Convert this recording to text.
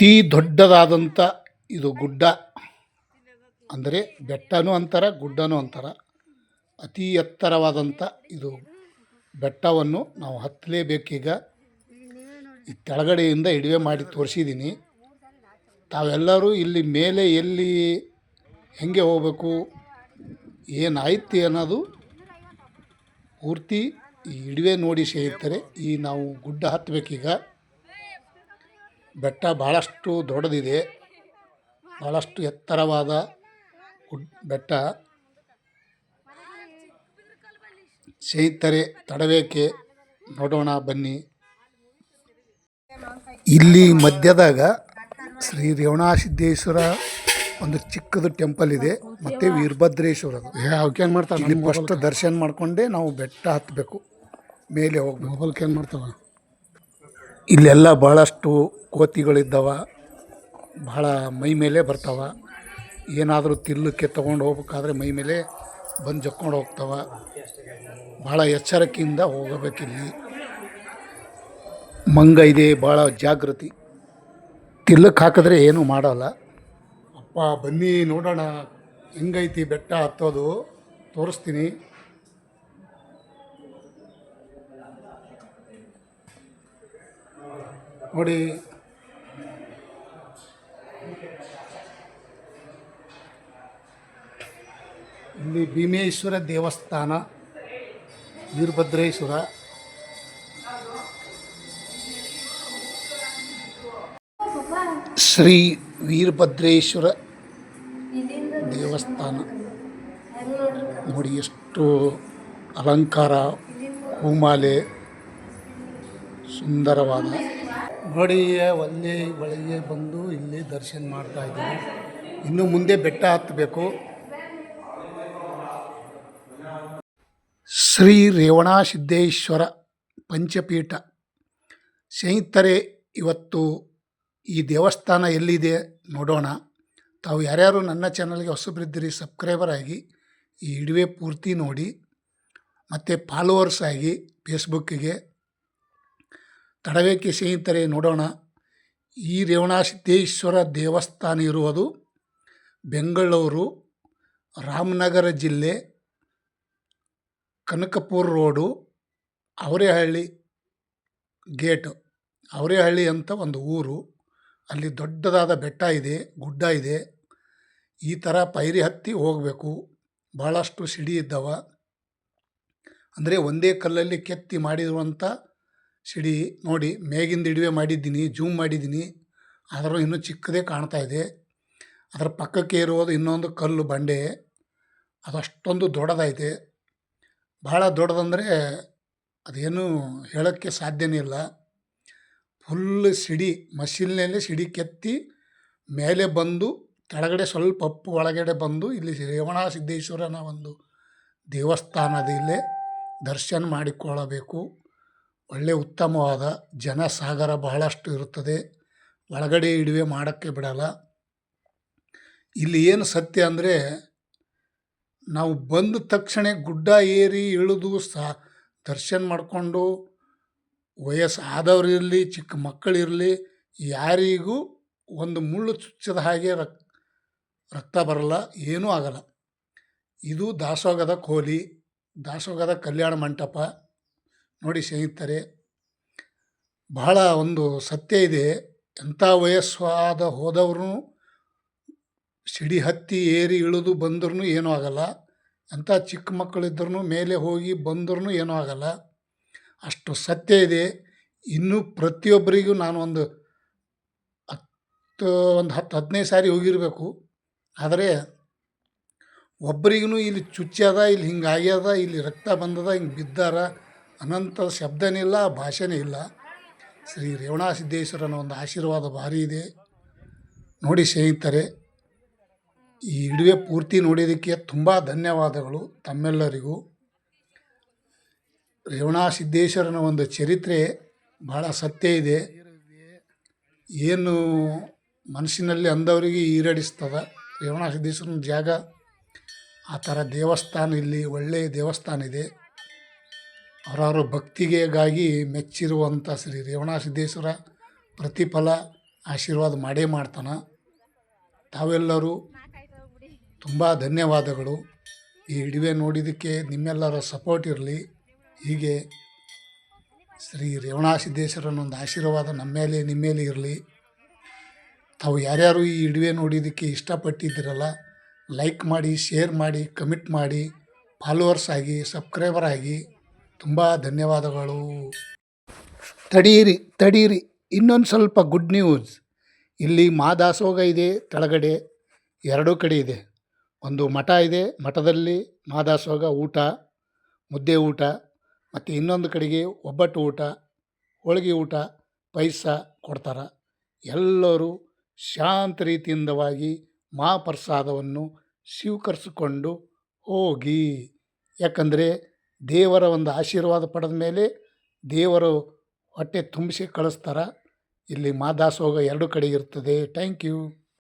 ಅತೀ ದೊಡ್ಡದಾದಂಥ ಇದು ಗುಡ್ಡ. ಅಂದರೆ ಬೆಟ್ಟನೂ ಅಂತಾರ, ಗುಡ್ಡನೂ ಅಂತಾರ. ಅತಿ ಎತ್ತರವಾದಂಥ ಇದು ಬೆಟ್ಟವನ್ನು ನಾವು ಹತ್ತಲೇಬೇಕೀಗ. ಈ ಕೆಳಗಡೆಯಿಂದ ಇಡುವೆ ಮಾಡಿ ತೋರಿಸಿದ್ದೀನಿ. ತಾವೆಲ್ಲರೂ ಇಲ್ಲಿ ಮೇಲೆ ಎಲ್ಲಿ ಹೆಂಗೆ ಹೋಗಬೇಕು, ಏನಾಯ್ತು ಅನ್ನೋದು ಪೂರ್ತಿ ಈ ಇಡುವೆ ನೋಡಿ ಸ್ನೇಹಿತರೆ, ಈ ನಾವು ಗುಡ್ಡ ಹತ್ತಬೇಕೀಗ. ಬೆಟ್ಟ ಭಾಳಷ್ಟು ದೊಡ್ಡದಿದೆ. ಭಾಳಷ್ಟು ಎತ್ತರವಾದ ಗುಡ್ ಬೆಟ್ಟ. ಸ್ನೇಹಿತರೆ ತಡಬೇಕೆ ನೋಡೋಣ ಬನ್ನಿ. ಇಲ್ಲಿ ಮಧ್ಯದಾಗ ಶ್ರೀ ರೇವಣಸಿದ್ದೇಶ್ವರ ಒಂದು ಚಿಕ್ಕದು ಟೆಂಪಲ್ ಇದೆ. ಮತ್ತು ವೀರಭದ್ರೇಶ್ವರದು ಅವಕ್ಕೇನು ಮಾಡ್ತಾರೆ? ಇಲ್ಲಿ ಫಸ್ಟ್ ದರ್ಶನ ಮಾಡ್ಕೊಂಡೇ ನಾವು ಬೆಟ್ಟ ಹತ್ತಬೇಕು ಮೇಲೆ ಹೋಗಿ ಮೊಬೈಲ್ಗೆ ಏನು ಮಾಡ್ತಾವ? ಇಲ್ಲೆಲ್ಲ ಭಾಳಷ್ಟು ಕೋತಿಗಳಿದ್ದಾವ ಭಾಳ ಮೈ ಮೇಲೆ ಬರ್ತಾವ. ಏನಾದರೂ ತಿನ್ನಲಿಕ್ಕೆ ತೊಗೊಂಡು ಹೋಗ್ಬೇಕಾದ್ರೆ ಮೈ ಮೇಲೆ ಬಂದು ಜಕ್ಕೊಂಡು ಹೋಗ್ತಾವ. ಭಾಳ ಎಚ್ಚರಿಕೆಯಿಂದ ಹೋಗಬೇಕಿಲ್ಲಿ. ಮಂಗ ಇದೆ ಭಾಳ ಜಾಗೃತಿ. ತಿಲ್ಲಕ್ಕೆ ಹಾಕಿದ್ರೆ ಏನೂ ಮಾಡೋಲ್ಲ. ಅಪ್ಪ ಬನ್ನಿ ನೋಡೋಣ, ಹೆಂಗೈತಿ ಬೆಟ್ಟ ಹತ್ತೋದು, ತೋರಿಸ್ತೀನಿ. ನೋಡಿ. ಇಲ್ಲಿ ಭೀಮೇಶ್ವರ ದೇವಸ್ಥಾನ ವೀರಭದ್ರೇಶ್ವರ. ಶ್ರೀ ವೀರಭದ್ರೇಶ್ವರ ದೇವಸ್ಥಾನ. ನೋಡಿ ಎಷ್ಟು ಅಲಂಕಾರ ಹೂಮಾಲೆ ಸುಂದರವಾದ. ನೋಡಿ ಒಲ್ಲಿ ಒಳಗೆ ಬಂದು ಇಲ್ಲಿ ದರ್ಶನ ಮಾಡ್ತಾ ಇದ್ದೀವಿ ಇನ್ನು ಮುಂದೆ ಬೆಟ್ಟ ಹತ್ತಬೇಕು. ಶ್ರೀ ರೇವಣಸಿದ್ದೇಶ್ವರ ಪಂಚಪೀಠ. ಸ್ನೇಹಿತರೆ, ಇವತ್ತು ಈ ದೇವಸ್ಥಾನ ಎಲ್ಲಿದೆ ನೋಡೋಣ. ತಾವು ಯಾರ್ಯಾರು ನನ್ನ ಚಾನಲ್ಗೆ ಹೊಸಬರಿದ್ದೀರಿ, ಸಬ್ಸ್ಕ್ರೈಬರ್ ಆಗಿ, ಈ ಇಡುವೆ ಪೂರ್ತಿ ನೋಡಿ. ಮತ್ತು ಫಾಲೋವರ್ಸ್ ಆಗಿ ಫೇಸ್ಬುಕ್ಕಿಗೆ ತಡವೇಕೆ ಸ್ನೇಹಿತರೆ ನೋಡೋಣ. ಈ ರೇವಣಸಿದ್ದೇಶ್ವರ ದೇವಸ್ಥಾನ ಇರುವುದು ಬೆಂಗಳೂರು, ರಾಮನಗರ ಜಿಲ್ಲೆ, ಕನಕಪುರ ರೋಡು, ಅವರೇಹಳ್ಳಿ ಗೇಟು. ಅವರೇಹಳ್ಳಿ ಅಂತ ಒಂದು ಊರು. ಅಲ್ಲಿ ದೊಡ್ಡದಾದ ಬೆಟ್ಟ ಇದೆ, ಗುಡ್ಡ ಇದೆ. ಈ ಥರ ಪೈರಿ ಹತ್ತಿ ಹೋಗಬೇಕು. ಭಾಳಷ್ಟು ಸಿಡಿ ಇದ್ದಾವ. ಅಂದರೆ ಒಂದೇ ಕಲ್ಲಲ್ಲಿ ಕೆತ್ತಿ ಮಾಡಿರುವಂಥ ಸಿಡಿ ನೋಡಿ, ಮೇಗಿಂದ ಇಡುವೆ ಮಾಡಿದ್ದೀನಿ, ಜೂಮ್ ಮಾಡಿದ್ದೀನಿ. ಆದರೂ ಇನ್ನೂ ಚಿಕ್ಕದೇ ಕಾಣ್ತಾ ಇದೆ. ಅದರ ಪಕ್ಕಕ್ಕೆ ಇರುವುದು ಇನ್ನೊಂದು ಕಲ್ಲು ಬಂಡೆ. ಅದಷ್ಟೊಂದು ದೊಡ್ಡದೈತೆ ಭಾಳ ದೊಡ್ಡದಂದರೆ ಅದೇನು ಹೇಳೋಕ್ಕೆ ಸಾಧ್ಯನೇ ಇಲ್ಲ. ಫುಲ್ ಸಿಡಿ ಮಷಿಲ್ನಲ್ಲಿ ಸಿಡಿ ಕೆತ್ತಿ ಮೇಲೆ ಬಂದು, ಕೆಳಗಡೆ ಸ್ವಲ್ಪ ಅಪ್ಪು ಒಳಗಡೆ ಬಂದು, ಇಲ್ಲಿ ರೇವಣ ಸಿದ್ದೇಶ್ವರನ ಒಂದು ದೇವಸ್ಥಾನದ ಇಲ್ಲೇ ದರ್ಶನ ಮಾಡಿಕೊಳ್ಳಬೇಕು. ಒಳ್ಳೆಯ ಉತ್ತಮವಾದ ಜನಸಾಗರ ಬಹಳಷ್ಟು ಇರುತ್ತದೆ. ಒಳಗಡೆ ಇಡುವೆ ಮಾಡೋಕ್ಕೆ ಬಿಡಲ್ಲ. ಇಲ್ಲಿ ಏನು ಸತ್ಯ ಅಂದರೆ, ನಾವು ಬಂದ ತಕ್ಷಣ ಗುಡ್ಡ ಏರಿ ಇಳಿದು ಸಾ, ದರ್ಶನ ಮಾಡಿಕೊಂಡು ವಯಸ್ಸಾದವರಿರಲಿ, ಚಿಕ್ಕ ಮಕ್ಕಳಿರಲಿ, ಯಾರಿಗೂ ಒಂದು ಮುಳ್ಳು ಚುಚ್ಚದ ಹಾಗೆ ರಕ್, ರಕ್ತ ಬರಲ್ಲ, ಏನೂ ಆಗಲ್ಲ. ಇದು ದಾಸೋಗದ ಕೋಲಿ ದಾಸೋಗದ ಕಲ್ಯಾಣ ಮಂಟಪ. ನೋಡಿ ಸ್ನೇಹಿತರೆ, ಬಹಳ ಒಂದು ಸತ್ಯ ಇದೆ. ಎಂಥ ವಯಸ್ಸಾದ ಹೋದವ್ರು ಸಿಡಿ ಹತ್ತಿ ಏರಿ ಇಳಿದು ಬಂದ್ರೂ ಏನೂ ಆಗಲ್ಲ. ಎಂಥ ಚಿಕ್ಕ ಮಕ್ಕಳಿದ್ರೂ ಮೇಲೆ ಹೋಗಿ ಬಂದ್ರೂ ಏನೂ ಆಗಲ್ಲ. ಅಷ್ಟು ಸತ್ಯ ಇದೆ. ಇನ್ನೂ ಪ್ರತಿಯೊಬ್ಬರಿಗೂ ನಾನು ಒಂದು ಹತ್ತು ಒಂದು ಹತ್ತು, ಹದಿನೈದು ಸಾರಿ ಹೋಗಿರಬೇಕು. ಆದರೆ ಒಬ್ಬರಿಗೂ ಇಲ್ಲಿ ಚುಚ್ಚ್ಯದ ಇಲ್ಲಿ ಹಿಂಗೆ ಆಗ್ಯದ, ಇಲ್ಲಿ ರಕ್ತ ಬಂದದ, ಹಿಂಗೆ ಬಿದ್ದಾರ ಅನ್ನೋಂಥ ಶಬ್ದನಿಲ್ಲ ಭಾಷೆನೇ ಇಲ್ಲ. ಶ್ರೀ ರೇವಣಸಿದ್ದೇಶ್ವರನ ಒಂದು ಆಶೀರ್ವಾದ ಭಾರಿ ಇದೆ. ನೋಡಿ ಸ್ನೇಹಿತರೆ, ಈ ಇಡುವೆ ಪೂರ್ತಿ ನೋಡಿದ್ದಕ್ಕೆ ತುಂಬ ಧನ್ಯವಾದಗಳು ತಮ್ಮೆಲ್ಲರಿಗೂ. ರೇವಣಸಿದ್ದೇಶ್ವರನ ಒಂದು ಚರಿತ್ರೆ ಭಾಳ ಸತ್ಯ ಇದೆ. ಏನು ಮನಸ್ಸಿನಲ್ಲಿ ಅಂದವರಿಗೆ ಈಡೇರಿಸ್ತದ ರೇವಣಸಿದ್ದೇಶ್ವರನ ಜಾಗ. ಆ ಥರ ದೇವಸ್ಥಾನ ಇಲ್ಲಿ ಒಳ್ಳೆಯ ದೇವಸ್ಥಾನ ಇದೆ. ಅವರವರ ಭಕ್ತಿಗೆಗಾಗಿ ಮೆಚ್ಚಿರುವಂಥ ಶ್ರೀ ರೇವಣಸಿದ್ದೇಶ್ವರ ಪ್ರತಿಫಲ ಆಶೀರ್ವಾದ ಮಾಡೇ ಮಾಡ್ತಾನೆ. ತಾವೆಲ್ಲರೂ ತುಂಬ ಧನ್ಯವಾದಗಳು. ಈ ವಿಡಿಯೋ ನೋಡಿದ್ದಕ್ಕೆ ನಿಮ್ಮೆಲ್ಲರ ಸಪೋರ್ಟ್ ಇರಲಿ. ಹೀಗೆ ಶ್ರೀ ರೇವಣ ಒಂದು ಆಶೀರ್ವಾದ ನಮ್ಮ ಮೇಲೆ, ನಿಮ್ಮ ಮೇಲೆ ಇರಲಿ. ತಾವು ಯಾರ್ಯಾರು ಈ ವಿಡಿಯೋ ನೋಡಿದ್ದಕ್ಕೆ ಇಷ್ಟಪಟ್ಟಿದ್ದೀರಲ್ಲ, ಲೈಕ್ ಮಾಡಿ, ಶೇರ್ ಮಾಡಿ, ಕಮೆಂಟ್ ಮಾಡಿ ಫಾಲೋವರ್ಸ್ ಆಗಿ, ಸಬ್ಸ್ಕ್ರೈಬರ್ ಆಗಿ ತುಂಬ ಧನ್ಯವಾದಗಳು. ತಡೀರಿ ತಡೀರಿ. ಇನ್ನೊಂದು ಸ್ವಲ್ಪ ಗುಡ್ ನ್ಯೂಸ್ ಇಲ್ಲಿ ಮಾದಾಸೋಗ ಇದೆ ಕೆಳಗಡೆ ಎರಡೂ ಕಡೆ ಇದೆ. ಒಂದು ಮಠ ಇದೆ, ಮಠದಲ್ಲಿ ಮಾದಾಸೋಗ ಊಟ, ಮುದ್ದೆ ಊಟ, ಮತ್ತು ಇನ್ನೊಂದು ಕಡೆಗೆ ಒಬ್ಬಟ್ಟು ಊಟ, ಹೋಳಿಗೆ ಊಟ ಪೈಸ ಕೊಡ್ತಾರೆ. ಎಲ್ಲರೂ ಶಾಂತ ರೀತಿಯಿಂದವಾಗಿ ಮಹಾಪ್ರಸಾದವನ್ನು ಸ್ವೀಕರಿಸಿಕೊಂಡು ಹೋಗಿ. ಯಾಕಂದರೆ ದೇವರ ಒಂದು ಆಶೀರ್ವಾದ ಪಡೆದ ಮೇಲೆ ದೇವರು ಹೊಟ್ಟೆ ತುಂಬಿಸಿ ಕಳಿಸ್ತಾರೆ. ಇಲ್ಲಿ ಮಾದಾಸೋಗ ಎರಡು ಕಡೆ ಇರ್ತದೆ. Thank you